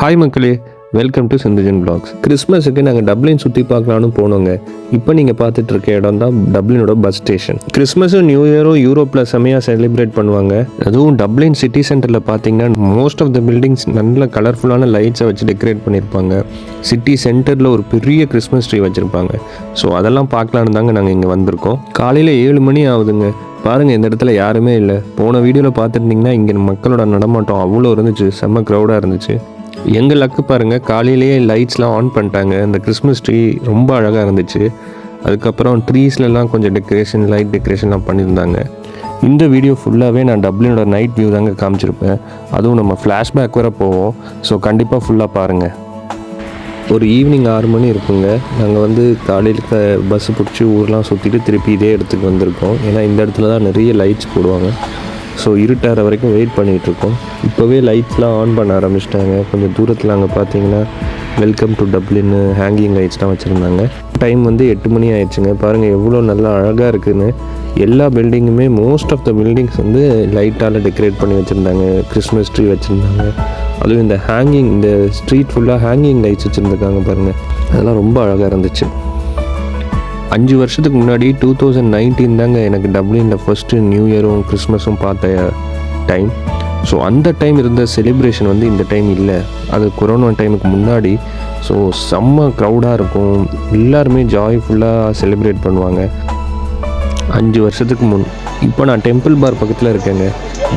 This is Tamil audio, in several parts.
ஹாய் மக்களே வெல்கம் டு சிந்துஜன் பிளாக்ஸ் கிறிஸ்மஸுக்கு நாங்கள் டப்ளின் சுற்றி பார்க்கலான்னு போனோங்க. இப்போ நீங்கள் பார்த்துட்டு இருக்க இடம் தான் டப்ளினோட பஸ் ஸ்டேஷன் கிறிஸ்மஸும் நியூ இயரும் யூரோப்பில் செமையாக செலிப்ரேட் பண்ணுவாங்க. அதுவும் டப்ளின் சிட்டி சென்டரில் பார்த்தீங்கன்னா மோஸ்ட் ஆஃப் த பில்டிங்ஸ் நல்ல கலர்ஃபுல்லான லைட்ஸை வச்சு டெக்கரேட் பண்ணியிருப்பாங்க. சிட்டி சென்டரில் ஒரு பெரிய கிறிஸ்மஸ் ட்ரீ வச்சுருப்பாங்க. ஸோ அதெல்லாம் பார்க்கலான்னு தாங்க நாங்கள் இங்கே வந்திருக்கோம். காலையில் ஏழு மணி ஆகுதுங்க. பாருங்கள் இந்த இடத்துல யாருமே இல்லை. போன வீடியோவில் பார்த்துருந்தீங்கன்னா இங்கே மக்களோட நடமாட்டம் அவ்வளோ இருந்துச்சு. செம்ம க்ரௌடாக இருந்துச்சு. எங்கள் லக்கு பாருங்கள் காலையிலேயே லைட்ஸ்லாம் ஆன் பண்ணிட்டாங்க. இந்த கிறிஸ்மஸ் ட்ரீ ரொம்ப அழகாக இருந்துச்சு. அதுக்கப்புறம் ட்ரீஸ்லலாம் கொஞ்சம் டெக்கரேஷன் லைட் டெக்கரேஷன்லாம் பண்ணியிருந்தாங்க. இந்த வீடியோ ஃபுல்லாகவே நான் டப்ளினோட நைட் வியூ தாங்க காமிச்சிருப்பேன். அதுவும் நம்ம ஃப்ளாஷ்பேக் வர போவோம். ஸோ கண்டிப்பாக ஃபுல்லாக பாருங்கள் ஒரு ஈவினிங் ஆறு மணி இருக்குங்க. நாங்கள் வந்து காலையில் பஸ்ஸு பிடிச்சி ஊர்லாம் சுற்றிட்டு திருப்பி இதே இடத்துக்கு வந்திருக்கோம். ஏன்னா இந்த இடத்துல தான் நிறைய லைட்ஸ் போடுவாங்க. ஸோ இருட்டார வரைக்கும் வெயிட் பண்ணிகிட்ருக்கோம் இப்போவே லைட்ஸ்லாம் ஆன் பண்ண ஆரம்பிச்சிட்டாங்க. கொஞ்சம் தூரத்தில் அங்கே பார்த்தீங்கன்னா வெல்கம் டு டப்ளின்னு ஹேங்கிங் லைட்ஸ்லாம் வச்சுருந்தாங்க. டைம் வந்து எட்டு மணி ஆயிடுச்சுங்க. பாருங்கள் எவ்வளோ நல்லா அழகாக இருக்குன்னு. எல்லா பில்டிங்குமே மோஸ்ட் ஆஃப் த பில்டிங்ஸ் வந்து லைட்டால் டெக்கரேட் பண்ணி வச்சுருந்தாங்க. கிறிஸ்மஸ் ட்ரீ வச்சுருந்தாங்க. அதுவும் இந்த ஹேங்கிங் இந்த ஸ்ட்ரீட் ஃபுல்லாக ஹேங்கிங் லைட்ஸ் வச்சுருந்துருக்காங்க பாருங்கள் அதெல்லாம் ரொம்ப அழகாக இருந்துச்சு. அஞ்சு வருஷத்துக்கு முன்னாடி டூ தௌசண்ட் நைன்டீன் தாங்க எனக்கு டப்ளினில் ஃபஸ்ட்டு நியூ இயரும் கிறிஸ்மஸும் பார்த்த டைம் ஸோ அந்த டைம் இருந்த செலிப்ரேஷன் வந்து இந்த டைம் இல்லை. அது கொரோனா டைமுக்கு முன்னாடி. ஸோ செம்ம க்ரௌடாக இருக்கும். எல்லாருமே ஜாய்ஃபுல்லாக செலிப்ரேட் பண்ணுவாங்க. அஞ்சு வருஷத்துக்கு முன் இப்போ நான் டெம்பிள் பார் பக்கத்தில் இருக்கேங்க.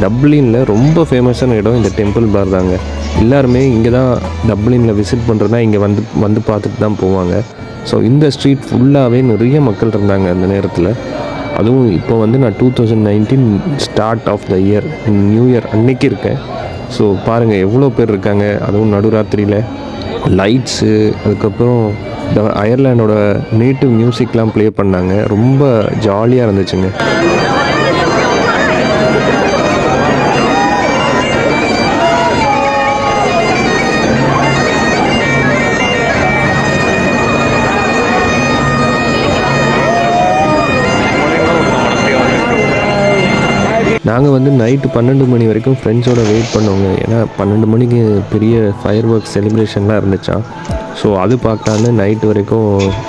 டப்ளினில் ரொம்ப ஃபேமஸான இடம் இந்த டெம்பிள் பார் தாங்க. எல்லாருமே இங்கே தான் டப்ளினில் விசிட் பண்ணுறதுனா இங்கே வந்து வந்து பார்த்துட்டு தான் போவாங்க. ஸோ இந்த ஸ்ட்ரீட் ஃபுல்லாகவே நிறைய மக்கள் இருந்தாங்க அந்த நேரத்தில். அதுவும் இப்போ வந்து நான் two thousand nineteen start of the year new year அன்னைக்கு இருக்கேன். ஸோ பாருங்கள் எவ்வளோ பேர் இருக்காங்க. அதுவும் நடுராத்திரியில். லைட்ஸு அதுக்கப்புறம் இந்த அயர்லாண்டோட நேட்டிவ் மியூசிக்லாம் ப்ளே பண்ணாங்க. ரொம்ப ஜாலியாக இருந்துச்சுங்க. நாங்கள் வந்து நைட்டு பன்னெண்டு மணி வரைக்கும் ஃப்ரெண்ட்ஸோட வெயிட் பண்ணுவோங்க ஏன்னா பன்னெண்டு மணிக்கு பெரிய ஃபயர் ஒர்க் செலிப்ரேஷன்லாம் இருந்துச்சான் ஸோ அது பார்க்கலான்னு நைட்டு வரைக்கும்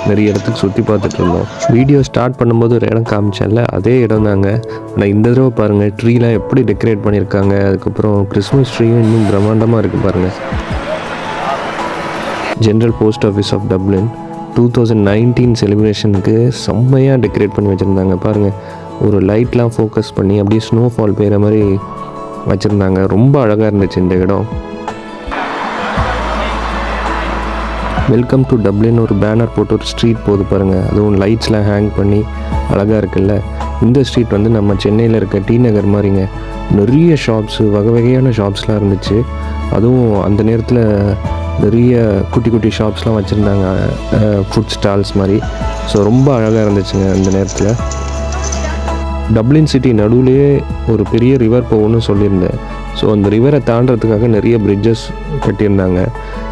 நிறைய இடத்துக்கு சுற்றி பார்த்துட்டு இருந்தோம். வீடியோ ஸ்டார்ட் பண்ணும்போது ஒரு இடம் காமிச்சேன்ல அதே இடம் தாங்க. ஆனால் இந்த தடவை பாருங்கள் ட்ரீலாம் எப்படி டெக்கரேட் பண்ணியிருக்காங்க அதுக்கப்புறம் கிறிஸ்மஸ் ட்ரீயும் இன்னும் பிரம்மாண்டமாக இருக்குது பாருங்கள் general post office of Dublin two thousand nineteen செலிப்ரேஷனுக்கு செம்மையாக டெக்கரேட் பண்ணி வச்சுருந்தாங்க பாருங்கள் ஒரு லைட்லாம் ஃபோக்கஸ் பண்ணி அப்படியே ஸ்னோஃபால் பெய்கிற மாதிரி வச்சுருந்தாங்க. ரொம்ப அழகாக இருந்துச்சு இந்த இடம். வெல்கம் டு டப்ளின் ஒரு பேனர் போட்டு ஒரு ஸ்ட்ரீட் போகுது பாருங்கள் அதுவும் லைட்ஸ்லாம் ஹேங் பண்ணி அழகாக இருக்குல்ல. இந்த ஸ்ட்ரீட் வந்து நம்ம சென்னையில் இருக்க டி நகர் மாதிரிங்க. நிறைய ஷாப்ஸு வகை வகையான ஷாப்ஸ்லாம் இருந்துச்சு. அதுவும் அந்த நேரத்தில் நிறைய குட்டி குட்டி ஷாப்ஸ்லாம் வச்சுருந்தாங்க. ஃபுட் ஸ்டால்ஸ் மாதிரி. ஸோ ரொம்ப அழகாக இருந்துச்சுங்க அந்த நேரத்தில். டப்ளின் சிட்டி நடுவுலேயே ஒரு பெரிய ரிவர் போகும்னு சொல்லியிருந்தேன். ஸோ அந்த ரிவரை தாண்டறதுக்காக நிறைய பிரிட்ஜஸ் கட்டியிருந்தாங்க.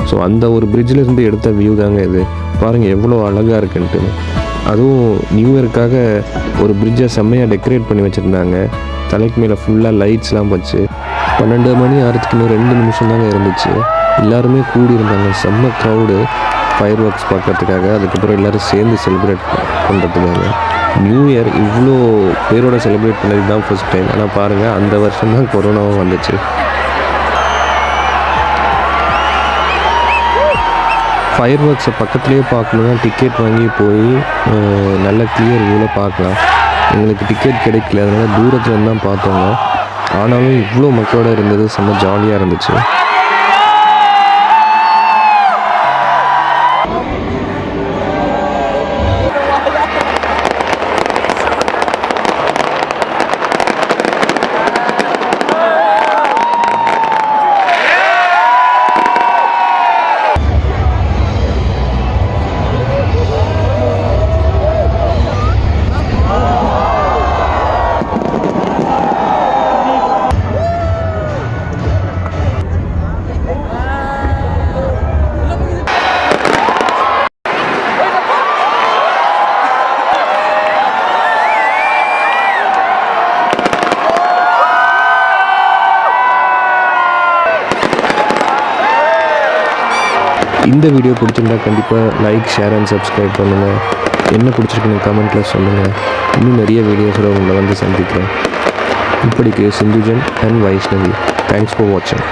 ஸோ அந்த ஒரு பிரிட்ஜிலேருந்து இருந்து எடுத்த வியூ தாங்க இது. பாருங்கள் எவ்வளோ அழகாக இருக்குன்ட்டு. அதுவும் நியூ இயருக்காக ஒரு பிரிட்ஜை செம்மையாக டெக்கரேட் பண்ணி வச்சுருந்தாங்க. தலைக்கு மேலே ஃபுல்லாக லைட்ஸ்லாம் வச்சு பன்னெண்டு மணி ஆறுத்துக்கு இன்னும் ரெண்டு நிமிஷம் தாங்க இருந்துச்சு. எல்லாருமே கூடி இருந்தாங்க. செம்ம க்ரௌடு ஃபயர் ஒர்க்ஸ் பார்க்குறதுக்காக. அதுக்கப்புறம் எல்லோரும் சேர்ந்து செலிப்ரேட் பண்ணுறதுக்காக நியூ இயர் இவ்வளோ பேரோட செலிப்ரேட் பண்ணது தான் ஃபர்ஸ்ட் டைம் ஆனால் பாருங்கள் அந்த வருஷம் தான் கொரோனாவும் வந்துச்சு. ஃபயர் ஒர்க்ஸை பக்கத்துலேயே பார்க்கணுன்னா டிக்கெட் வாங்கி போய் நல்ல கிளியர் வியூவில் பார்க்கலாம். எங்களுக்கு டிக்கெட் கிடைக்கல. அதனால் தூரத்தில் தான் பார்த்தோங்க. ஆனாலும் இவ்வளோ மக்களோட இருந்தது செம்ம ஜாலியாக இருந்துச்சு. இந்த வீடியோ பிடிச்சிருந்தா கண்டிப்பாக லைக் ஷேர் அண்ட் சப்ஸ்கிரைப் பண்ணுங்கள் என்ன பிடிச்சிருக்குன்னு கமெண்ட்டில் சொல்லுங்கள் இன்னும் நிறைய வீடியோஸில் உங்களை வந்து சந்திக்கிறேன். இப்படிக்கு Sindhujan and Vaishnavi. Thanks for வாட்சிங்